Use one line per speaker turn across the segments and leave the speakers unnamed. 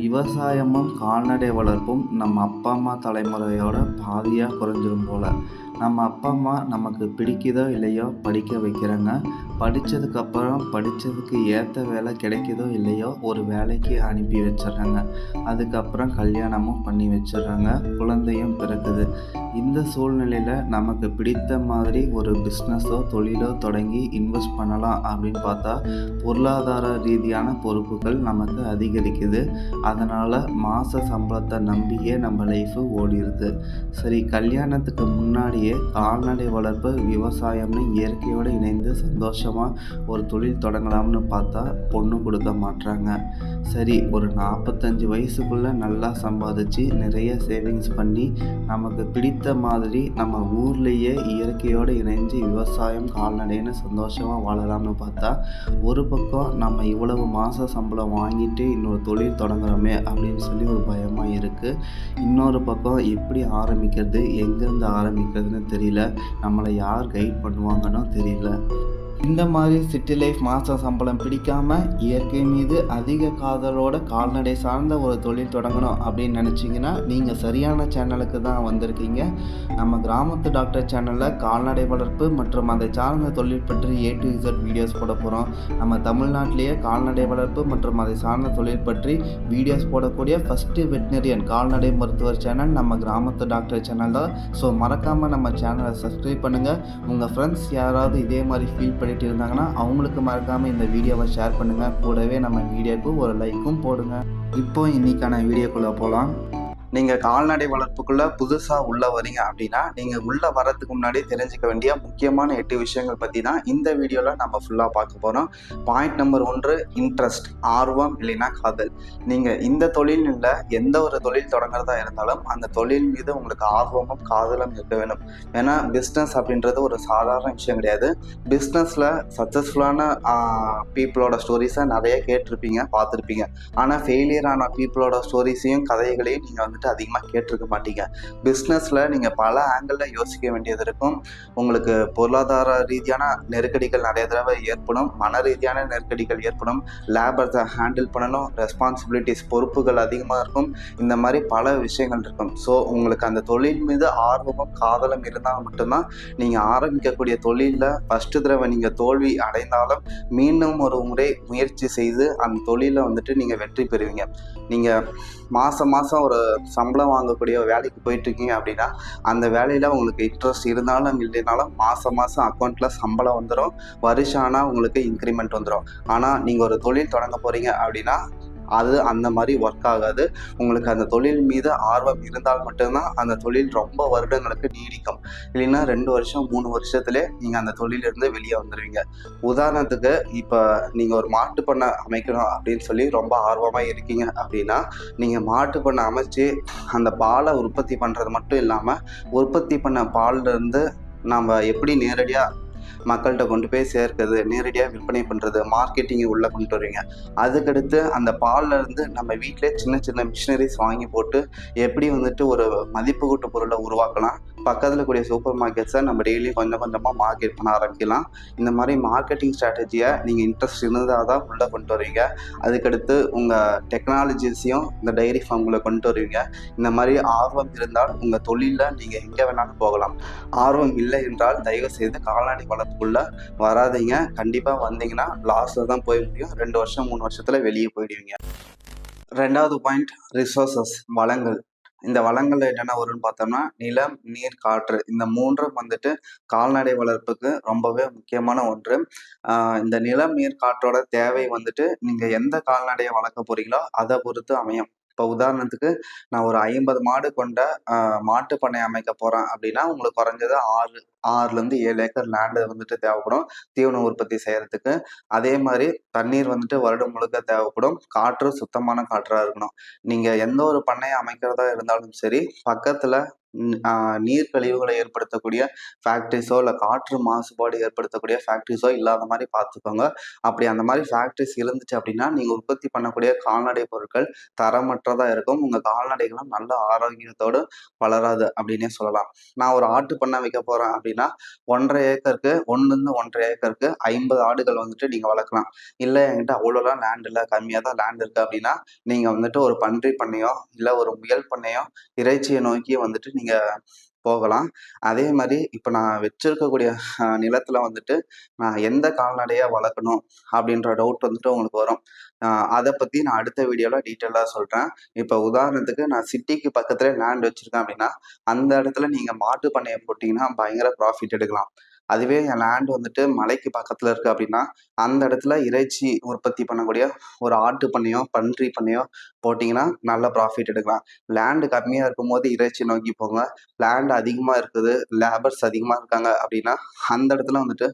விவசாயமும் கால்நடை வளர்ப்பும் நம்ம அப்பா அம்மா தலைமுறையோட பாதியாக குறைஞ்சிரும் போல். நம்ம அப்பா அம்மா நமக்கு பிடிக்குதோ இல்லையோ படிக்க வைக்கிறாங்க. படித்ததுக்கப்புறம் படித்ததுக்கு ஏற்ற வேலை கிடைக்குதோ இல்லையோ ஒரு வேலைக்கு அனுப்பி வச்சிடுறாங்க. அதுக்கப்புறம் கல்யாணமும் பண்ணி வச்சிடுறாங்க. குழந்தையும் பிறக்குது. இந்த சூழ்நிலையில் நமக்கு பிடித்த மாதிரி ஒரு பிஸ்னஸோ தொழிலோ தொடங்கி இன்வெஸ்ட் பண்ணலாம் அப்படின்னு பார்த்தா பொருளாதார ரீதியான பொறுப்புகள் நமக்கு அதிகரிக்குது. அதனால் மாத சம்பளத்தை நம்பியே நம்ம லைஃபு ஓடிடுது சரி கல்யாணத்துக்கு முன்னாடியே கால்நடை வளர்ப்பு விவசாயம்னு இயற்கையோடு இணைந்து சந்தோஷமாக ஒரு தொழில் தொடங்கலாம்னு பார்த்தா பொண்ணு கொடுக்க மாட்றாங்க. சரி ஒரு நாற்பத்தஞ்சு வயசுக்குள்ளே நல்லா சம்பாதிச்சு நிறைய சேவிங்ஸ் பண்ணி நமக்கு பிடித்த மாதிரி நம்ம ஊர்லேயே இயற்கையோடு இணைஞ்சு விவசாயம் கால்நடைன்னு சந்தோஷமாக வாழலாம்னு பார்த்தா ஒரு பக்கம் நம்ம இவ்வளவு மாத சம்பளம் வாங்கிட்டு இன்னொரு தொழில் தொடங்குறோமே அப்படின்னு சொல்லி ஒரு பயமாக இருக்குது இன்னொரு பக்கம் எப்படி ஆரம்பிக்கிறது எங்கேருந்து ஆரம்பிக்கிறதுன்னு தெரியல. நம்மளை யார் கைட் பண்ணுவாங்கன்னு தெரியல. இந்த மாதிரி சிட்டி லைஃப் மாத சம்பளம் பிடிக்காமல் இயற்கை மீது அதிக காதலோட கால்நடை சார்ந்த ஒரு தொழில் தொடங்கணும் அப்படின்னு நினச்சிங்கன்னா நீங்கள் சரியான சேனலுக்கு தான் வந்திருக்கீங்க. நம்ம கிராமத்து டாக்டர் சேனலில் கால்நடை வளர்ப்பு மற்றும் அதை சார்ந்த தொழில் பற்றி ஏ டு இசட் வீடியோஸ் போட போகிறோம் நம்ம தமிழ்நாட்டிலேயே கால்நடை வளர்ப்பு மற்றும் அதை சார்ந்த தொழில் பற்றி வீடியோஸ் போடக்கூடிய ஃபஸ்ட்டு வெட்டினரியன் கால்நடை மருத்துவர் சேனல் நம்ம கிராமத்து டாக்டர் சேனல் தான் ஸோ மறக்காமல் நம்ம சேனலை சப்ஸ்கிரைப் பண்ணுங்கள் உங்கள் ஃப்ரெண்ட்ஸ் யாராவது இதே மாதிரி ஃபீல் பண்ணி பண்ணிட்டு இருந்தாங்கன்னா அவங்களுக்கு மறக்காமல் இந்த வீடியோவை ஷேர் பண்ணுங்கள் கூடவே நம்ம வீடியோவுக்கு ஒரு லைக்கும் போடுங்க. இப்போ இன்னைக்கான வீடியோக்குள்ளே போகலாம் நீங்கள் கால்நடை வளர்ப்புக்குள்ளே புதுசாக உள்ளே வரீங்க அப்படின்னா நீங்கள் உள்ளே வரதுக்கு முன்னாடி தெரிஞ்சுக்க வேண்டிய முக்கியமான எட்டு விஷயங்கள் பற்றி தான் இந்த வீடியோவில் நம்ம ஃபுல்லாக பார்க்க போகிறோம் பாயிண்ட் நம்பர் ஒன்று இன்ட்ரெஸ்ட் ஆர்வம் இல்லைன்னா காதல். நீங்கள் இந்த தொழிலில் எந்த ஒரு தொழில் தொடங்குறதா இருந்தாலும் அந்த தொழில் மீது உங்களுக்கு ஆர்வமும் காதலும் இருக்க வேணும் ஏன்னா பிஸ்னஸ் அப்படின்றது ஒரு சாதாரண விஷயம் கிடையாது. பிஸ்னஸில் சக்ஸஸ்ஃபுல்லான பீப்புளோட ஸ்டோரிஸை நிறைய கேட்டிருப்பீங்க பார்த்துருப்பீங்க. ஆனால் ஃபெயிலியரான பீப்புளோட ஸ்டோரிஸையும் கதைகளையும் நீங்கள் வந்து வந்துட்டு அதிகமாக கேட்டிருக்க மாட்டீங்க. பிஸ்னஸில் நீங்கள் பல ஆங்கிளில் யோசிக்க வேண்டியது இருக்கும். உங்களுக்கு பொருளாதார ரீதியான நெருக்கடிகள் நிறைய தடவை ஏற்படும். மன ரீதியான நெருக்கடிகள் ஏற்படும். லேபர்ஸை ஹேண்டில் பண்ணணும். ரெஸ்பான்சிபிலிட்டிஸ் பொறுப்புகள் அதிகமாக இருக்கும். இந்த மாதிரி பல விஷயங்கள் இருக்கும். ஸோ உங்களுக்கு அந்த தொழில் மீது ஆர்வமும் காதலும் இருந்தால் மட்டும்தான் நீங்கள் ஆரம்பிக்கக்கூடிய தொழிலில் ஃபஸ்ட்டு தடவை நீங்கள் தோல்வி அடைந்தாலும் மீண்டும் ஒரு முறை முயற்சி செய்து அந்த தொழிலில் வந்துட்டு நீங்கள் வெற்றி பெறுவீங்க. நீங்கள் மாதம் மாதம் ஒரு சம்பளம் வாங்கக்கூடிய வேலைக்கு போயிட்டுருக்கீங்க அப்படின்னா அந்த வேலையில் உங்களுக்கு இன்ட்ரெஸ்ட் இருந்தாலும் இல்லைனாலும் மாதம் மாதம் அக்கௌண்ட்டில் சம்பளம் வந்துடும் வருஷம் ஆனால் உங்களுக்கு இன்க்ரிமெண்ட் வந்துடும் ஆனால் நீங்கள் ஒரு தொழில் தொடங்க போகிறீங்க அப்படின்னா அது அந்த மாதிரி ஒர்க் ஆகாது. உங்களுக்கு அந்த தொழில் மீது ஆர்வம் இருந்தால் மட்டும்தான் அந்த தொழில் ரொம்ப வருடங்களுக்கு நீடிக்கும். இல்லைன்னா ரெண்டு வருஷம் மூணு வருஷத்துலேயே நீங்கள் அந்த தொழிலிருந்து வெளியே வந்துடுவீங்க உதாரணத்துக்கு இப்போ நீங்கள் ஒரு மாட்டு பண்ணை அமைக்கணும் அப்படின்னு சொல்லி ரொம்ப ஆர்வமாக இருக்கீங்க அப்படின்னா நீங்கள் மாட்டு பண்ணை அமைச்சு அந்த பாலை உற்பத்தி பண்ணுறது மட்டும் இல்லாமல் உற்பத்தி பண்ண பால்லேருந்து நம்ம எப்படி நேரடியாக மக்கள்கிட்ட கொண்டு போய் சேர்க்கிறது நேரடியாக விற்பனை பண்ணுறது மார்க்கெட்டிங் உள்ளே கொண்டு வருவீங்க அதுக்கடுத்து அந்த பால்லேருந்து நம்ம வீட்டிலே சின்ன சின்ன மிஷினரிஸ் வாங்கி போட்டு எப்படி வந்துட்டு ஒரு மதிப்பு கூட்டு பொருளை உருவாக்கலாம் பக்கத்தில் கூடிய சூப்பர் மார்க்கெட்ஸை நம்ம டெய்லியும் கொஞ்சம் கொஞ்சமாக மார்க்கெட் பண்ண ஆரம்பிக்கலாம். இந்த மாதிரி மார்க்கெட்டிங் ஸ்ட்ராட்டஜியை நீங்கள் இன்ட்ரெஸ்ட் இருந்தால் தான் உள்ளே கொண்டு வருவீங்க அதுக்கடுத்து உங்கள் டெக்னாலஜிஸையும் இந்த டைரி ஃபார்முக்குள்ளே கொண்டு வருவீங்க இந்த மாதிரி ஆர்வம் இருந்தால் உங்கள் தொழிலில் நீங்கள் எங்கே வேணாலும் போகலாம். ஆர்வம் இல்லை என்றால் தயவு செய்து கால்நடை வளர்ப்புக்குள்ளே வராதீங்க. கண்டிப்பாக வந்தீங்கன்னா லாஸ்ட்டில் தான் போய் முடியும். ரெண்டு வருஷம் மூணு வருஷத்தில் வெளியே போயிடுவீங்க. ரெண்டாவது பாயிண்ட் ரிசோர்சஸ் வளங்கள். இந்த வளங்கள் என்னென்ன வரும்னு பார்த்தோம்னா நிலம் நீர் காற்று. இந்த மூன்றும் வந்துட்டு கால்நடை வளர்ப்புக்கு ரொம்பவே முக்கியமான ஒன்று. இந்த நிலம் நீர் காற்றோட தேவை வந்துட்டு நீங்கள் எந்த கால்நடையை வளர்க்க போறீங்களோ அதை பொறுத்து அமையும். இப்போ உதாரணத்துக்கு நான் ஒரு ஐம்பது மாடு கொண்ட மாட்டு பண்ணை அமைக்க போகிறேன் அப்படின்னா உங்களுக்கு குறைஞ்சது ஆறு ஆறுலேருந்து ஏழு ஏக்கர் லேண்டு வந்துட்டு தேவைப்படும். தீவன உற்பத்தி செய்கிறதுக்கு அதே மாதிரி தண்ணீர் வந்துட்டு வருடம் முழுக்க தேவைப்படும். காற்று சுத்தமான காற்றாக இருக்கணும். நீங்கள் எந்த ஒரு பண்ணையை அமைக்கிறதா இருந்தாலும் சரி பக்கத்தில் நீர் கழிவுகளை ஏற்படுத்தக்கூடிய ஃபேக்ட்ரிஸோ இல்லை காற்று மாசுபாடு ஏற்படுத்தக்கூடிய ஃபேக்ட்ரிஸோ இல்லாத மாதிரி பார்த்துக்கோங்க. அப்படி அந்த மாதிரி ஃபேக்ட்ரிஸ் இருந்துச்சு அப்படின்னா நீங்கள் உற்பத்தி பண்ணக்கூடிய கால்நடை பொருட்கள் தரமற்றதாக இருக்கும். உங்கள் கால்நடைகளும் நல்ல ஆரோக்கியத்தோடு வளராது அப்படின்னே சொல்லலாம். நான் ஒரு ஆட்டு பண்ணை வைக்க போகிறேன் அப்படின்னா ஒன்றரை ஏக்கருக்கு ஒன்றுலேருந்து ஒன்றரை ஏக்கருக்கு ஐம்பது ஆடுகள் வந்துட்டு நீங்கள் வளர்க்கலாம். இல்லை என்கிட்ட அவ்வளோலாம் லேண்ட் இல்லை கம்மியாக தான் லேண்ட் இருக்குது அப்படின்னா நீங்கள் வந்துட்டு ஒரு பன்றி பண்ணையோ இல்லை ஒரு முயல் பண்ணையோ இறைச்சியை நோக்கி வந்துட்டு நீங்கள் போகலாம். அதே மாதிரி இப்போ நான் வச்சிருக்கக்கூடிய நிலத்தில் நிலத்துல வந்துட்டு நான் எந்த கால்நடையாக வளர்க்கணும் அப்படின்ற டவுட் வந்துட்டு உங்களுக்கு வரும். அதை பற்றி நான் அடுத்த வீடியோவில் டீட்டெயிலாக சொல்கிறேன் இப்போ உதாரணத்துக்கு நான் சிட்டிக்கு பக்கத்துல லேண்ட் வச்சுருக்கேன் அப்படின்னா அந்த இடத்துல நீங்கள் மாட்டு பண்ணையை போட்டிங்கன்னா பயங்கர ப்ராஃபிட் எடுக்கலாம். அதுவே என் லேண்ட் வந்துட்டு மலைக்கு பக்கத்தில் இருக்குது அப்படின்னா அந்த இடத்துல இறைச்சி உற்பத்தி பண்ணக்கூடிய ஒரு ஆட்டு பண்ணையோ பன்றி பண்ணையோ போட்டிங்கன்னா நல்ல ப்ராஃபிட் எடுக்கலாம். லேண்டு கம்மியாக இருக்கும்போது இறைச்சி நோக்கி போங்க. லேண்ட் அதிகமாக இருக்குது லேபர்ஸ் அதிகமாக இருக்காங்க அப்படின்னா அந்த இடத்துல வந்துட்டு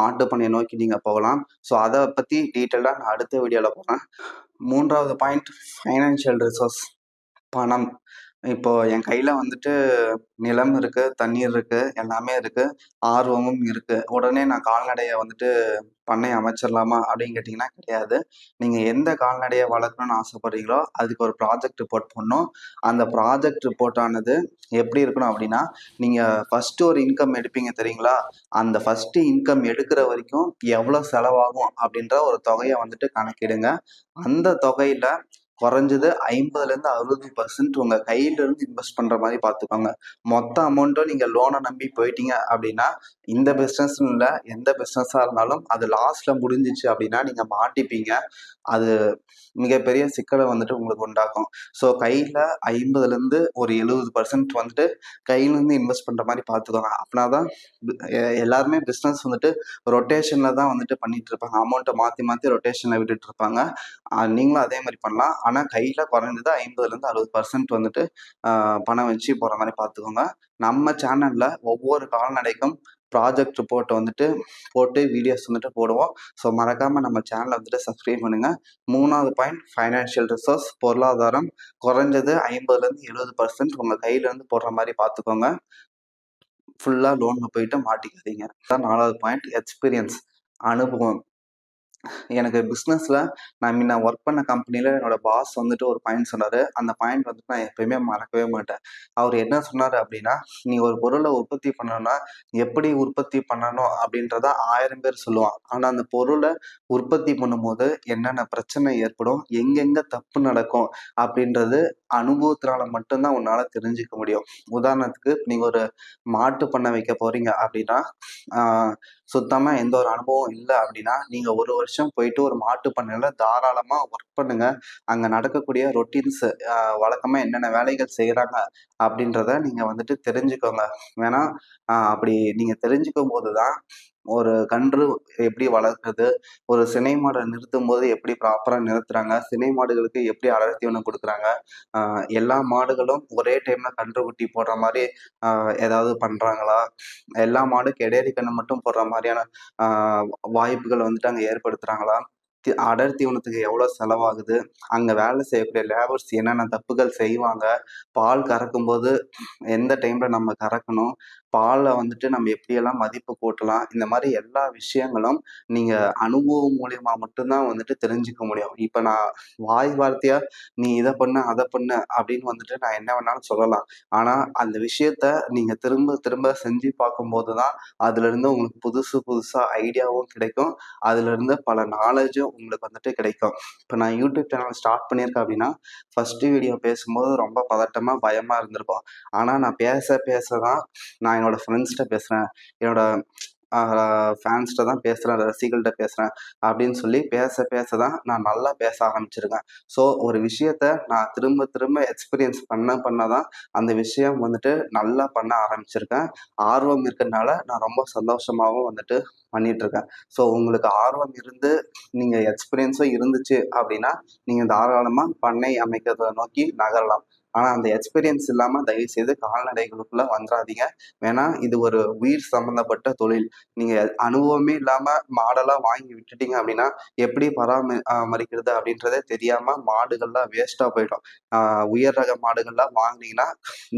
மாட்டு பண்ணையை நோக்கி நீங்கள் போகலாம். ஸோ அதை பற்றி டீட்டெயிலாக நான் அடுத்த வீடியோவில் போகிறேன் மூன்றாவது பாயிண்ட் ஃபைனான்ஷியல் ரிசோர்ஸ் பணம். இப்போ என் கையில் வந்துட்டு நிலம் இருக்கு தண்ணீர் இருக்கு எல்லாமே இருக்கு. ஆர்வமும் இருக்கு. உடனே நான் கால்நடையை வந்துட்டு பண்ணை அமைச்சிடலாமா அப்படின்னு கேட்டிங்கன்னா கிடையாது. நீங்கள் எந்த கால்நடையை வளர்க்கணும்னு ஆசைப்படுறீங்களோ அதுக்கு ஒரு ப்ராஜெக்ட் ரிப்போர்ட் பண்ணணும் அந்த ப்ராஜெக்ட் ரிப்போர்ட் ஆனது எப்படி இருக்கணும் அப்படின்னா நீங்கள் ஃபஸ்ட்டு ஒரு இன்கம் எடுப்பீங்க தெரியுங்களா? அந்த ஃபஸ்ட்டு இன்கம் எடுக்கிற வரைக்கும் எவ்வளோ செலவாகும் அப்படின்ற ஒரு தொகையை வந்துட்டு கணக்கிடுங்க. அந்த தொகையில் குறைஞ்சது ஐம்பதுலேருந்து அறுபது பர்சன்ட் உங்கள் கையிலிருந்து இன்வெஸ்ட் பண்ணுற மாதிரி பார்த்துக்கோங்க மொத்த அமௌண்ட்டும் நீங்கள் லோனை நம்பி போயிட்டீங்க அப்படின்னா இந்த பிஸ்னஸ்னு இல்லை எந்த பிஸ்னஸாக இருந்தாலும் அது லாஸ்ட்டில் முடிஞ்சிச்சு அப்படின்னா நீங்கள் மாட்டிப்பீங்க. அது மிகப்பெரிய சிக்கலை வந்துட்டு உங்களுக்கு உண்டாக்கும். ஸோ கையில் ஐம்பதுலேருந்து ஒரு எழுபது பர்சன்ட் வந்துட்டு கையிலேருந்து இன்வெஸ்ட் பண்ணுற மாதிரி பார்த்துக்கோங்க அப்படின்னா தான் எல்லாருமே பிஸ்னஸ் வந்துட்டு ரொட்டேஷனில் தான் வந்துட்டு பண்ணிட்டு இருப்பாங்க. அமௌண்ட்டை மாற்றி மாற்றி ரொட்டேஷனில் விட்டுட்டு இருப்பாங்க. நீங்களும் அதே மாதிரி பண்ணலாம். ஆனால் கையில் குறைஞ்சது ஐம்பதுலேருந்து அறுபது பர்சன்ட் வந்துட்டு பணம் வச்சு போகிற மாதிரி பார்த்துக்கோங்க நம்ம சேனலில் ஒவ்வொரு கால்நடைக்கும் ப்ராஜெக்ட் ரிப்போர்ட்டை வந்துட்டு போட்டு வீடியோஸ் வந்துட்டு போடுவோம். ஸோ மறக்காமல் நம்ம சேனலை வந்துட்டு சப்ஸ்கிரைப் பண்ணுங்கள் மூணாவது பாயிண்ட் ஃபைனான்ஷியல் ரிசோர்ஸ் பொருளாதாரம். குறைஞ்சது ஐம்பதுலேருந்து எழுபது பர்சன்ட் உங்கள் கையிலேருந்து போடுற மாதிரி பார்த்துக்கோங்க ஃபுல்லாக லோனில் போயிட்டு மாட்டிக்காதீங்க. அதான் நாலாவது பாயிண்ட் எக்ஸ்பீரியன்ஸ் அனுபவம். எனக்கு பிஸ்னஸில் நான் முன்ன ஒர்க் பண்ண கம்பெனியில் என்னோட பாஸ் வந்துட்டு ஒரு பாயிண்ட் சொன்னார். அந்த பாயிண்ட் வந்துட்டு நான் எப்பயுமே மறக்கவே மாட்டேன். அவர் என்ன சொன்னார் அப்படின்னா நீ ஒரு பொருளை உற்பத்தி பண்ணணும்னா எப்படி உற்பத்தி பண்ணணும்? அப்படின்றத ஆயிரம் பேர் சொல்லுவான் ஆனால் அந்த பொருளை உற்பத்தி பண்ணும்போது என்னென்ன பிரச்சனை ஏற்படும் எங்கெங்கே தப்பு நடக்கும் அப்படின்றது அனுபவத்தினால மட்டும்தான் உன்னால் தெரிஞ்சுக்க முடியும். உதாரணத்துக்கு நீங்கள் ஒரு மாட்டு பண்ண வைக்க போகிறீங்க அப்படின்னா சுத்தமாக சுத்தமா எந்த ஒரு அனுபவம் இல்லை அப்படின்னா நீங்க ஒரு வருஷம் போயிட்டு ஒரு மாட்டு பண்ணையில தாராளமா ஒர்க் பண்ணுங்க. அங்க நடக்கக்கூடிய ரொட்டீன்ஸ் வழக்கமா என்னென்ன வேலைகள் செய்யறாங்க அப்படின்றத நீங்க வந்துட்டு தெரிஞ்சுக்கோங்க. வேணா அப்படி நீங்க தெரிஞ்சுக்கும் போதுதான் ஒரு கன்று எப்படி வளர்க்குறது ஒரு சினை மாடை நிறுத்தும் போது எப்படி ப்ராப்பராக நிறுத்துறாங்க சினை மாடுகளுக்கு எப்படி அடர்த்தி ஒன்று கொடுக்குறாங்க எல்லா மாடுகளும் ஒரே டைம்ல கன்று குட்டி போடுற மாதிரி ஏதாவது பண்றாங்களா? எல்லா மாடுக்கு இடையறி கன்று மட்டும் போடுற மாதிரியான வாய்ப்புகள் வந்துட்டு அங்கே ஏற்படுத்துறாங்களா? அடர்த்தி அடர் தீவனத்துக்கு எவ்வளோ செலவாகுது? அங்கே வேலை செய்யக்கூடிய லேபர்ஸ் என்னென்ன தப்புகள் செய்வாங்க? பால் கறக்கும்போது எந்த டைமில் நம்ம கறக்கணும்? பாலை வந்துட்டு நம்ம எப்படியெல்லாம் மதிப்பு கூட்டலாம் இந்த மாதிரி எல்லா விஷயங்களும் நீங்கள் அனுபவம் மூலியமா மட்டும்தான் வந்துட்டு தெரிஞ்சுக்க முடியும். இப்போ நான் வாய் வார்த்தையா நீ இதை பண்ணு அதை பண்ணு அப்படின்னு வந்துட்டு நான் என்ன வேணாலும் சொல்லலாம். ஆனால் அந்த விஷயத்த நீங்கள் திரும்ப திரும்ப செஞ்சு பார்க்கும்போது தான் அதுலேருந்து உங்களுக்கு புதுசு புதுசாக ஐடியாவும் கிடைக்கும். அதுலேருந்து பல நாலேஜும் உங்களுக்கு வந்துட்டு கிடைக்கும். இப்போ நான் யூடியூப் சேனல் ஸ்டார்ட் பண்ணியிருக்கேன் அப்படின்னா ஃபர்ஸ்ட் வீடியோ பேசும்போது ரொம்ப பதட்டமாக பயமாக இருந்திருக்கும். ஆனால் நான் பேச பேச தான் நான் என்னோட ஃப்ரெண்ட்ஸ்கிட்ட பேசுகிறேன் என்னோட ஃபேன்ஸ்கிட்ட தான் பேசுகிறேன் ரசிகள்கிட்ட பேசுகிறேன் அப்படின்னு சொல்லி பேச பேச தான் நான் நல்லா பேச ஆரம்பிச்சிருக்கேன். ஸோ ஒரு விஷயத்த நான் திரும்ப திரும்ப எக்ஸ்பீரியன்ஸ் பண்ண பண்ண தான் அந்த விஷயம் வந்துட்டு நல்லா பண்ண ஆரம்பிச்சிருக்கேன். ஆர்வம் இருக்கிறதுனால நான் ரொம்ப சந்தோஷமாகவும் வந்துட்டு பண்ணிகிட்ருக்கேன் ஸோ உங்களுக்கு ஆர்வம் இருந்து நீங்கள் எக்ஸ்பீரியன்ஸும் இருந்துச்சு அப்படின்னா நீங்கள் தாராளமாக பண்ணை அமைக்கிறத நோக்கி நகரலாம்.
ஆனால் அந்த எக்ஸ்பீரியன்ஸ் இல்லாமல் தயவு செய்து கால்நடைகளுக்குள்ளே வந்துடாதீங்க வேணா இது ஒரு உயிர் சம்மந்தப்பட்ட தொழில். நீங்கள் அனுபவமே இல்லாமல் மாடெல்லாம் வாங்கி விட்டுட்டீங்க அப்படின்னா எப்படி பராமரி மரிக்கிறது அப்படின்றதே தெரியாமல் மாடுகள்லாம் வேஸ்ட்டாக போயிடும். உயர் ரக மாடுகள்லாம் வாங்குனீங்கன்னா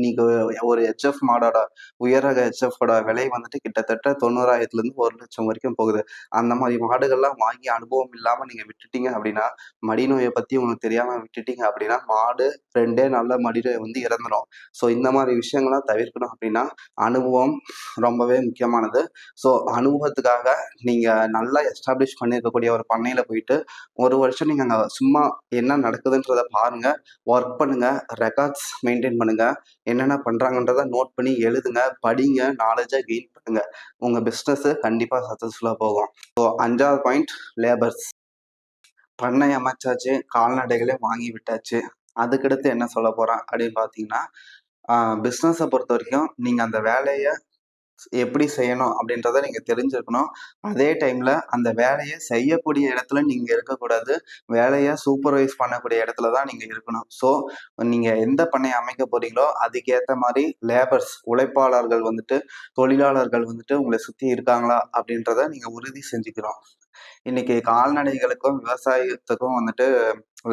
நீங்கள் ஒரு ஹெச்எஃப் மாடோட உயர் ரக ஹெச்எஃபோட விலை வந்துட்டு கிட்டத்தட்ட தொண்ணூறாயிரத்துலேருந்து ஒரு லட்சம் வரைக்கும் போகுது. அந்த மாதிரி மாடுகள்லாம் வாங்கி அனுபவம் இல்லாமல் நீங்கள் விட்டுட்டீங்க அப்படின்னா மடி நோயை பற்றி உங்களுக்கு தெரியாமல் விட்டுட்டீங்க அப்படின்னா மாடு ரெண்டே நல்ல மடியில் வந்து இறந்துடும் ஸோ இந்த மாதிரி விஷயங்கள்லாம் தவிர்க்கணும் அப்படின்னா அனுபவம் ரொம்பவே முக்கியமானது. ஸோ அனுபவத்துக்காக நீங்கள் நல்லா எஸ்டாப்ளிஷ் பண்ணியிருக்கக்கூடிய ஒரு பண்ணையில் போயிட்டு ஒரு வருஷம் நீங்கள் அங்கே சும்மா என்ன நடக்குதுன்றதை பாருங்கள் ஒர்க் பண்ணுங்கள் ரெக்கார்ட்ஸ் மெயின்டைன் பண்ணுங்கள் என்னென்ன பண்ணுறாங்கன்றதை நோட் பண்ணி எழுதுங்க படிங்க நாலேஜை கெயின் பண்ணுங்கள் உங்கள் பிஸ்னஸ்ஸு கண்டிப்பாக சக்ஸஸ்ஃபுல்லாக போகும். ஸோ அஞ்சாவது பாயிண்ட் லேபர்ஸ் பண்ணை அமைச்சாச்சு கால்நடைகளே வாங்கி விட்டாச்சு. அதுக்கடுத்து என்ன சொல்ல போகிறேன் அப்படின்னு பார்த்தீங்கன்னா பிஸ்னஸை பொறுத்த வரைக்கும் நீங்கள் அந்த வேலையை எப்படி செய்யணும் அப்படின்றத நீங்கள் தெரிஞ்சிருக்கணும் அதே டைமில் அந்த வேலையை செய்யக்கூடிய இடத்துல நீங்கள் இருக்கக்கூடாது. வேலையை சூப்பர்வைஸ் பண்ணக்கூடிய இடத்துல தான் நீங்கள் இருக்கணும். ஸோ நீங்கள் எந்த பண்ணையை அமைக்க போகிறீங்களோ அதுக்கேற்ற மாதிரி லேபர்ஸ் உழைப்பாளர்கள் வந்துட்டு தொழிலாளர்கள் வந்துட்டு உங்களை சுற்றி இருக்காங்களா அப்படின்றத நீங்கள் உறுதி செஞ்சுக்கிறோம் இன்னைக்கு கால்நடைகளுக்கும் விவசாயத்துக்கும் வந்துட்டு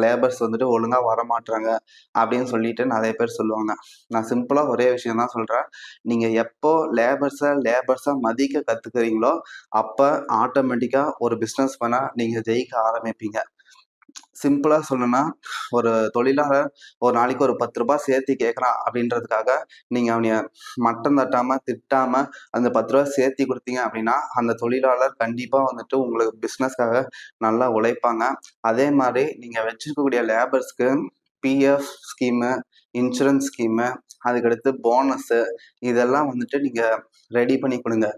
லேபர்ஸ் வந்துட்டு ஒழுங்காக வரமாட்டுறாங்க அப்படின்னு சொல்லிட்டு நிறைய பேர் சொல்லுவாங்க. நான் சிம்பிளாக ஒரே விஷயம் தான் சொல்கிறேன் நீங்கள் எப்போ லேபர்ஸை லேபர்ஸாக மதிக்க கற்றுக்குறீங்களோ அப்போ ஆட்டோமேட்டிக்காக ஒரு பிஸ்னஸ் பண்ணால் நீங்கள் ஜெயிக்க ஆரம்பிப்பீங்க. சிம்பிளாக சொல்லணும்னா ஒரு தொழிலாளர் ஒரு நாளைக்கு ஒரு பத்து ரூபாய் சேர்த்து கேட்குறான் அப்படின்றதுக்காக நீங்கள் அவனைய மட்டம் தட்டாமல் திட்டாமல் அந்த பத்து ரூபா சேர்த்தி கொடுத்தீங்க அப்படின்னா அந்த தொழிலாளர் கண்டிப்பாக வந்துட்டு உங்களுக்கு பிஸ்னஸ்க்காக நல்லா உழைப்பாங்க. அதே மாதிரி நீங்கள் வச்சுருக்கக்கூடிய லேபர்ஸ்க்கு பிஎஃப் ஸ்கீமு இன்சூரன்ஸ் ஸ்கீமு அதுக்கடுத்து போனஸு இதெல்லாம் வந்துட்டு நீங்கள் ரெடி பண்ணி கொடுங்க.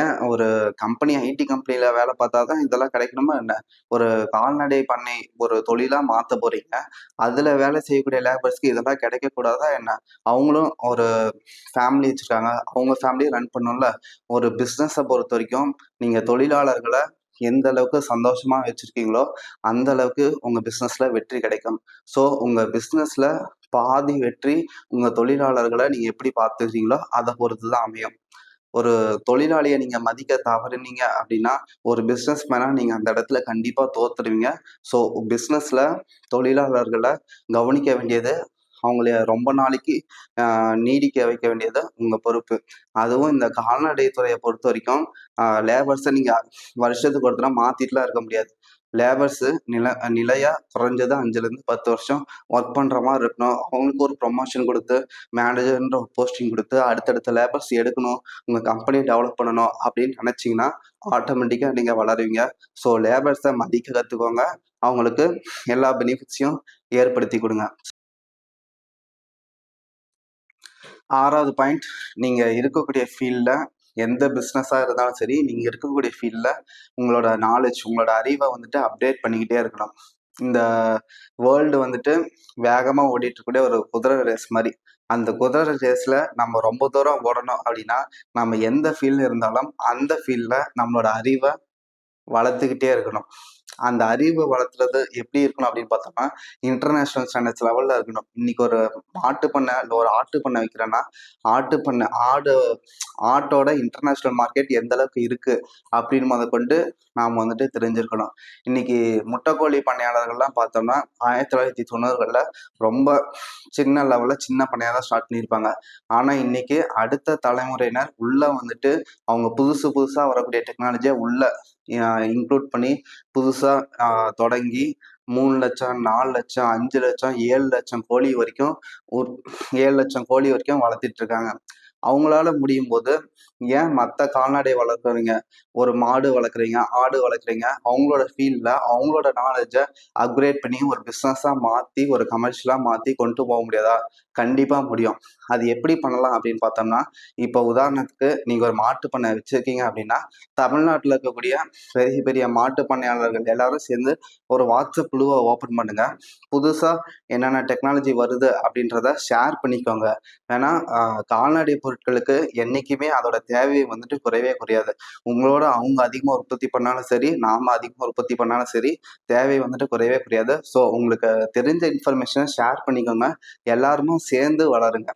ஏன் ஒரு கம்பெனி ஐடி கம்பெனியில் வேலை பார்த்தா தான் இதெல்லாம் கிடைக்கணுமா என்ன? ஒரு கால்நடை பண்ணை ஒரு தொழிலாக மாற்ற போகிறீங்க அதில் வேலை செய்யக்கூடிய லேபர்ஸ்க்கு இதெல்லாம் கிடைக்கக்கூடாதா என்ன? அவங்களும் ஒரு ஃபேமிலி வச்சுருக்காங்க. அவங்க ஃபேமிலியை ரன் பண்ணணும்ல ஒரு பிஸ்னஸை பொறுத்த வரைக்கும் நீங்கள் தொழிலாளர்களை எந்த அளவுக்கு சந்தோஷமா வச்சிருக்கீங்களோ அந்த அளவுக்கு உங்க பிசினஸ்ல வெற்றி கிடைக்கும். ஸோ உங்க பிஸ்னஸில் பாதி வெற்றி உங்க தொழிலாளர்களை நீங்க எப்படி பார்த்துக்கிறீங்களோ அதை பொறுத்து தான் அமையும். ஒரு தொழிலாளியை நீங்க மதிக்க தவறுனீங்க அப்படின்னா ஒரு பிஸ்னஸ் மேனா நீங்க அந்த இடத்துல கண்டிப்பா தோத்துருவீங்க. ஸோ பிஸ்னஸ்ல தொழிலாளர்களை கவனிக்க வேண்டியது அவங்கள ரொம்ப நாளைக்கு நீடிக்க வைக்க வேண்டியது உங்கள் பொறுப்பு. அதுவும் இந்த கால்நடை துறையை பொறுத்த வரைக்கும் லேபர்ஸை நீங்கள் வருஷத்துக்கு ஒரு தடவை இருக்க முடியாது. லேபர்ஸு நில நிலையாக குறைஞ்சது அஞ்சுலேருந்து பத்து வருஷம் ஒர்க் பண்ணுற மாதிரி இருக்கணும். அவங்களுக்கு ஒரு ப்ரொமோஷன் கொடுத்து மேனேஜர்ன்ற ஒரு போஸ்டிங் கொடுத்து அடுத்தடுத்த லேபர்ஸ் எடுக்கணும். உங்கள் கம்பெனியை டெவலப் பண்ணணும் அப்படின்னு நினச்சிங்கன்னா ஆட்டோமேட்டிக்காக நீங்கள் வளருவீங்க. ஸோ லேபர்ஸை மதிக்க கற்றுக்கோங்க அவங்களுக்கு எல்லா பெனிஃபிட்ஸையும் ஏற்படுத்தி கொடுங்க. ஆறாவது பாயிண்ட் நீங்கள் இருக்கக்கூடிய ஃபீல்டில் எந்த பிஸ்னஸாக இருந்தாலும் சரி நீங்கள் இருக்கக்கூடிய ஃபீல்டில் உங்களோட நாலேஜ் உங்களோட அறிவை வந்துட்டு அப்டேட் பண்ணிக்கிட்டே இருக்கணும். இந்த வேர்ல்டு வந்துட்டு வேகமாக ஓடிட்டு இருக்கக்கூடிய ஒரு குதிரை ரேஸ் மாதிரி. அந்த குதிரை ரேஸில் நம்ம ரொம்ப தூரம் ஓடணும் அப்படின்னா நம்ம எந்த ஃபீல்டு இருந்தாலும் அந்த ஃபீல்டில் நம்மளோட அறிவை வளர்த்துக்கிட்டே இருக்கணும். அந்த அறிவு வளர்த்துறது எப்படி இருக்கணும் அப்படின்னு பார்த்தோம்னா இன்டர்நேஷ்னல் ஸ்டாண்டர்ட்ஸ் லெவலில் இருக்கணும். இன்னைக்கு ஒரு மாட்டு பண்ணை இல்லை ஒரு ஆட்டு பண்ணை வைக்கிறேன்னா ஆட்டு பண்ணை ஆடு ஆட்டோட இன்டர்நேஷ்னல் மார்க்கெட் எந்த அளவுக்கு இருக்கு அப்படின்னு முத கொண்டு நாம் வந்துட்டு தெரிஞ்சிருக்கணும். இன்னைக்கு முட்டைக்கோழி பண்ணையாளர்கள்லாம் பார்த்தோம்னா ஆயிரத்தி தொள்ளாயிரத்தி தொண்ணூறுகளில் ரொம்ப சின்ன லெவலில் சின்ன பண்ணையாக தான் ஸ்டார்ட் பண்ணியிருப்பாங்க. ஆனால் இன்னைக்கு அடுத்த தலைமுறையினர் உள்ள வந்துட்டு அவங்க புதுசு புதுசாக வரக்கூடிய டெக்னாலஜியை உள்ள இன்க்ளூட் பண்ணி புதுசாக தொடங்கி மூணு லட்சம் நாலு லட்சம் அஞ்சு லட்சம் ஏழு லட்சம் கோழி வரைக்கும் ஒரு ஏழு லட்சம் கோழி வரைக்கும் வளர்த்திட்டு இருக்காங்க. அவங்களால முடியும் போது ஏன் மற்ற கால்நடை வளர்க்குறீங்க ஒரு மாடு வளர்க்குறீங்க ஆடு வளர்க்குறீங்க அவங்களோட ஃபீல்டில் அவங்களோட நாலேஜை அப்கிரேட் பண்ணி ஒரு பிஸ்னஸாக மாற்றி ஒரு கமர்ஷியலாக மாற்றி கொண்டு போக முடியாதா? கண்டிப்பாக முடியும் அது எப்படி பண்ணலாம் அப்படின்னு பார்த்தோம்னா இப்போ உதாரணத்துக்கு நீங்கள் ஒரு மாட்டு பண்ணை வச்சுருக்கீங்க அப்படின்னா தமிழ்நாட்டில் இருக்கக்கூடிய பெரிய பெரிய மாட்டு பண்ணையாளர்கள் எல்லாரும் சேர்ந்து ஒரு வாட்ஸ்அப் குழுவை ஓப்பன் பண்ணுங்கள் புதுசாக என்னென்ன டெக்னாலஜி வருது அப்படின்றத ஷேர் பண்ணிக்கோங்க ஏன்னா கால்நடை பொருட்களுக்கு என்றைக்குமே அதோட தேவையை வந்துட்டு குறையவே குறையாது. உங்களோட அவங்க அதிகமாக உற்பத்தி பண்ணாலும் சரி, நாம அதிகமாக உற்பத்தி பண்ணாலும் சரி, தேவை வந்துட்டு குறையவே குறையாது. ஸோ உங்களுக்கு தெரிஞ்ச இன்ஃபர்மேஷனை ஷேர் பண்ணிக்கோங்க. எல்லாருமே சேர்ந்து வளருங்க.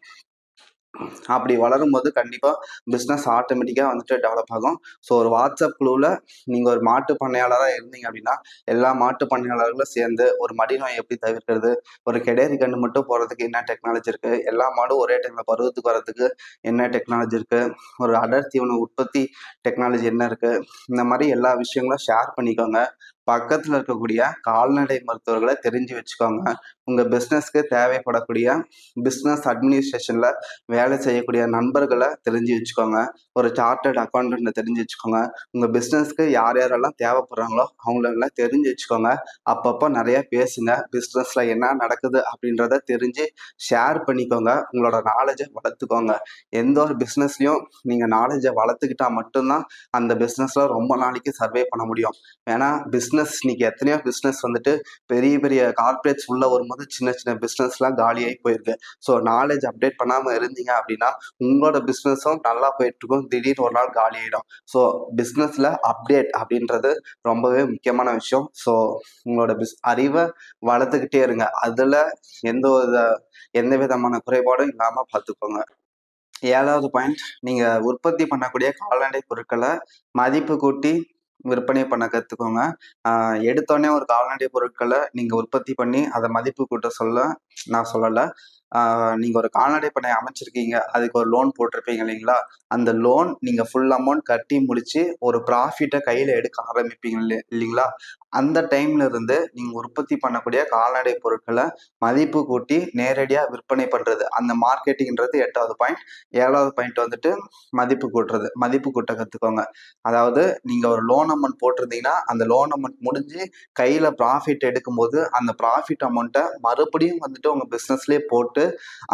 அப்படி வளரும்போது கண்டிப்பா பிஸ்னஸ் ஆட்டோமேட்டிக்கா வந்துட்டு டெவலப் ஆகும். ஸோ ஒரு வாட்ஸ்அப் குழுவில் நீங்க ஒரு மாட்டு பண்ணையாளராக இருந்தீங்க அப்படின்னா, எல்லா மாட்டு பண்ணையாளர்களும் சேர்ந்து ஒரு மடிநோய் எப்படி தவிர்க்கிறது? ஒரு கெடேரி கன்று மட்டும் போகிறதுக்கு என்ன டெக்னாலஜி இருக்கு? எல்லா மாடும் ஒரே டைம்ல பருவத்துக்கு வர்றதுக்கு என்ன டெக்னாலஜி இருக்கு? ஒரு அடர் தீவன உற்பத்தி டெக்னாலஜி என்ன இருக்கு? இந்த மாதிரி எல்லா விஷயங்களும் ஷேர் பண்ணிக்கோங்க. பக்கத்தில் இருக்கக்கூடிய கால்நடை மருத்துவர்களை தெரிஞ்சு வச்சுக்கோங்க. உங்கள் பிஸ்னஸ்க்கு தேவைப்படக்கூடிய பிஸ்னஸ் அட்மினிஸ்ட்ரேஷனில் வேலை செய்யக்கூடிய நண்பர்களை தெரிஞ்சு வச்சுக்கோங்க. ஒரு சார்ட்டர்ட் அக்கவுண்டன்ட்ட தெரிஞ்சு வச்சுக்கோங்க. உங்கள் பிஸ்னஸ்க்கு யார் யாரெல்லாம் தேவைப்படுறாங்களோ அவங்களெல்லாம் தெரிஞ்சு வச்சுக்கோங்க. அப்பப்போ நிறையா பேசுங்க. பிஸ்னஸில் என்ன நடக்குது அப்படின்றத தெரிஞ்சு ஷேர் பண்ணிக்கோங்க. உங்களோட நாலேஜை வளர்த்துக்கோங்க. எந்த ஒரு பிஸ்னஸ்லையும் நீங்கள் நாலேஜை வளர்த்துக்கிட்டா மட்டும்தான் அந்த பிஸ்னஸில் ரொம்ப நாளைக்கு சர்வே பண்ண முடியும். ஏன்னா பிஸ்னஸ் பிஸ்னஸ் இன்னைக்கு எத்தனையோ பிஸ்னஸ் வந்துட்டு பெரிய பெரிய கார்ப்பரேட்ஸ் உள்ள வரும்போது சின்ன சின்ன பிஸ்னஸ்லாம் காலியாகி போயிருக்கு. ஸோ நாலேஜ் அப்டேட் பண்ணாமல் இருந்தீங்க அப்படின்னா, உங்களோட பிஸ்னஸும் நல்லா போயிட்டுருக்கும். திடீர்னு ஒரு நாள் காலியாயிடும். ஸோ பிஸ்னஸில் அப்டேட் அப்படின்றது ரொம்பவே முக்கியமான விஷயம். ஸோ உங்களோட பிஸ் அறிவை வளர்த்துக்கிட்டே இருங்க. அதில் எந்த வித எந்த விதமான குறைபாடும் இல்லாமல் பார்த்துக்கோங்க. ஏழாவது பாயிண்ட் நீங்கள் உற்பத்தி பண்ணக்கூடிய கால்நடை பொருட்களை மதிப்பு கூட்டி விற்பனை பண்ண கற்றுக்கோங்க எடுத்தோடனே ஒரு கால்நடை பொருட்களை நீங்கள் உற்பத்தி பண்ணி அதை மதிப்பு கூட்ட சொல்ல நான் சொல்லலை. நீங்க ஒரு கால்நடை பண்ணை அமைச்சிருக்கீங்க. அதுக்கு ஒரு லோன் போட்டிருப்பீங்க இல்லைங்களா? அந்த லோன் நீங்க ஃபுல் அமௌண்ட் கட்டி முடிச்சு ஒரு ப்ராஃபிட்டை கையில எடுக்க ஆரம்பிப்பீங்க இல்லைங்களா? அந்த டைம்ல இருந்து நீங்க உற்பத்தி பண்ணக்கூடிய கால்நடை பொருட்களை மதிப்பு கூட்டி நேரடியா விற்பனை பண்றது. அந்த மார்க்கெட்டிங்ன்றது எட்டாவது பாயிண்ட். ஏழாவது பாயிண்ட் வந்துட்டு மதிப்பு கூட்டுறது. மதிப்பு கூட்ட கத்துக்கோங்க. அதாவது நீங்க ஒரு லோன் அமௌண்ட் போட்டிருந்தீங்கன்னா, அந்த லோன் அமௌண்ட் முடிஞ்சு கையில ப்ராஃபிட் எடுக்கும்போது, அந்த ப்ராஃபிட் அமௌண்ட்டை மறுபடியும் வந்துட்டு உங்க பிசினஸ்லயே போட்டு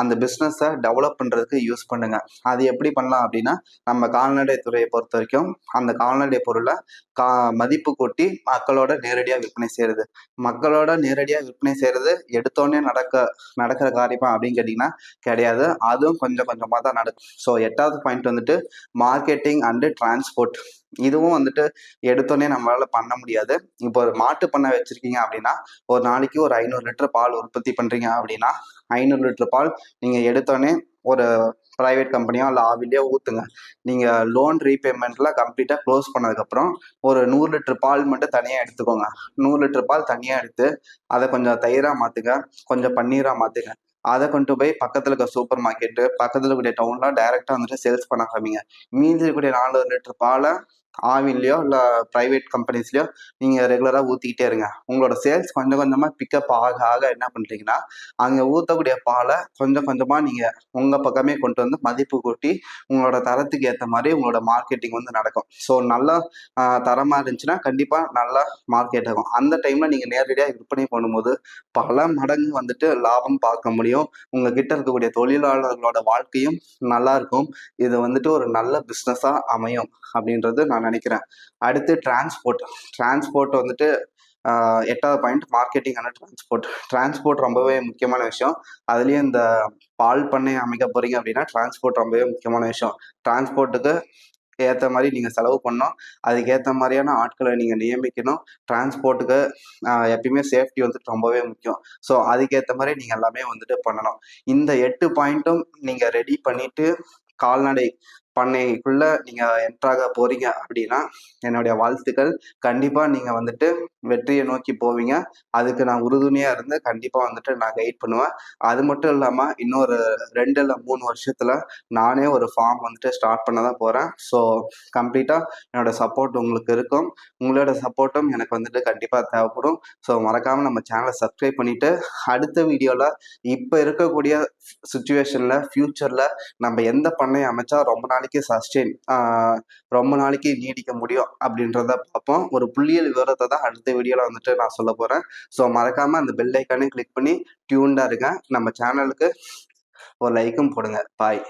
அந்த பிஸ்னஸை டெவலப் பண்ணுறதுக்கு யூஸ் பண்ணுங்க. அது எப்படி பண்ணலாம் அப்படின்னா, நம்ம கால்நடை பொறுத்த வரைக்கும் அந்த கால்நடை பொருளை கா மதிப்பு கூட்டி மக்களோட நேரடியாக விற்பனை செய்கிறது மக்களோட நேரடியாக விற்பனை செய்கிறது எடுத்தோடனே நடக்க நடக்கிற காரியமா அப்படின்னு கேட்டிங்கன்னா கிடையாது. அதுவும் கொஞ்சம் கொஞ்சமாக தான் நடக்கும். ஸோ எட்டாவது பாயிண்ட் வந்துட்டு மார்க்கெட்டிங் அண்டு டிரான்ஸ்போர்ட். இதுவும் வந்துட்டு எடுத்தோடனே நம்மளால பண்ண முடியாது. இப்போ ஒரு மாட்டு பண்ணை வச்சிருக்கீங்க அப்படின்னா, ஒரு நாளைக்கு ஒரு ஐநூறு லிட்டர் பால் உற்பத்தி பண்றீங்க அப்படின்னா, ஐநூறு லிட்டர் பால் நீங்க எடுத்தோடனே ஒரு ப்ரைவேட் கம்பெனியோ இல்லை ஆவிலையோ ஊத்துங்க. நீங்க லோன் ரீபேமெண்ட்லாம் கம்ப்ளீட்டா க்ளோஸ் பண்ணதுக்கப்புறம், ஒரு நூறு லிட்டர் பால் மட்டும் தனியா எடுத்துக்கோங்க. நூறு லிட்டர் பால் தனியா எடுத்து, அதை கொஞ்சம் தயிராக மாத்துங்க. கொஞ்சம் பன்னீரா மாத்துங்க. அதை கொண்டு போய் பக்கத்தில் இருக்க சூப்பர் மார்க்கெட்டு, பக்கத்தில் இருக்கக்கூடிய டவுன்லாம் டைரெக்டாக வந்துட்டு சேல்ஸ் பண்ண ஆரம்பிங்க. மீதி இருக்கக்கூடிய நாலு லிட்டர் பாலை ஆவின்லையோ இல்லை ப்ரைவேட் கம்பெனிஸ்லையோ நீங்கள் ரெகுலராக ஊற்றிக்கிட்டே இருங்க. உங்களோட சேல்ஸ் கொஞ்சம் கொஞ்சமாக பிக்கப் ஆக ஆக என்ன பண்ணுறீங்கன்னா அங்கே ஊற்றக்கூடிய பாலை கொஞ்சம் கொஞ்சமாக நீங்கள் உங்கள் பக்கமே கொண்டு வந்து மதிப்பு கூட்டி, உங்களோட தரத்துக்கு ஏற்ற மாதிரி உங்களோட மார்க்கெட்டிங் வந்து நடக்கும். ஸோ நல்லா தரமாக இருந்துச்சுன்னா, கண்டிப்பாக நல்லா மார்க்கெட் ஆகும். அந்த டைமில் நீங்கள் நேரடியாக விற்பனை பண்ணும்போது, பல மடங்கு வந்துட்டு லாபம் பார்க்க முடியும். உங்க கிட்ட இருக்கக்கூடிய தொழிலாளர்களோட வாழ்க்கையும் நல்லா இருக்கும். இது வந்துட்டு ஒரு நல்ல பிஸ்னஸாக அமையும் அப்படின்றது நான் நினைக்கிறேன். அடுத்து டிரான்ஸ்போர்ட். டிரான்ஸ்போர்ட் வந்துட்டு எட்டாவது point marketing and transport. Transport ரொம்பவே முக்கியமான விஷயம். அதுலேயும் இந்த பால் பண்ணை அமைக்க போகிறீங்க அப்படின்னா, டிரான்ஸ்போர்ட் ரொம்பவே முக்கியமான விஷயம். டிரான்ஸ்போர்ட்டுக்கு ஏற்ற மாதிரி நீங்கள் செலவு பண்ணணும். அதுக்கேற்ற மாதிரியான ஆட்களை நீங்கள் நியமிக்கணும். டிரான்ஸ்போர்ட்டுக்கு எப்பயுமே சேஃப்டி வந்துட்டு ரொம்பவே முக்கியம். ஸோ அதுக்கேற்ற மாதிரி நீங்கள் எல்லாமே வந்துட்டு பண்ணணும். இந்த எட்டு பாயிண்ட்டும் நீங்கள் ரெடி பண்ணிவிட்டு கால்நடை பண்ணைக்குள்ள நீங்க என்ட்ராக போகிறீங்க போறீங்க அப்படின்னா, என்னுடைய வாழ்த்துக்கள். கண்டிப்பா நீங்க வந்துட்டு வெற்றியை நோக்கி போவீங்க. அதுக்கு நான் உறுதுணையா இருந்து கண்டிப்பா வந்துட்டு நான் கைட் பண்ணுவேன். அது மட்டும் இல்லாம இன்னொரு ரெண்டு இல்ல மூணு வருஷத்துல நானே ஒரு ஃபார்ம் வந்துட்டு ஸ்டார்ட் பண்ண தான் போறேன். ஸோ கம்ப்ளீட்டா என்னோட சப்போர்ட் உங்களுக்கு இருக்கும். உங்களோட சப்போர்ட்டும் எனக்கு வந்துட்டு கண்டிப்பா தேவைப்படும். ஸோ மறக்காம நம்ம சேனலை சப்ஸ்கிரைப் பண்ணிட்டு, அடுத்த வீடியோல இப்ப இருக்கக்கூடிய சுச்சுவேஷனில் ஃபியூச்சர்ல நம்ம எந்த பண்ணை அமைச்சா ரொம்ப நாள் நாளைக்கு சஸ்டெயின் ரொம்ப நாளைக்கு நீடிக்க முடியும் அப்படின்றத பார்ப்போம். ஒரு புள்ளியல் விவரத்தை தான் அடுத்த வீடியோல வந்துட்டு நான் சொல்ல போறேன். ஸோ மறக்காம அந்த பெல் ஐகானையும் கிளிக் பண்ணி டியூன்டாக இருங்க. நம்ம சேனலுக்கு ஒரு லைக்கும் போடுங்க. பாய்.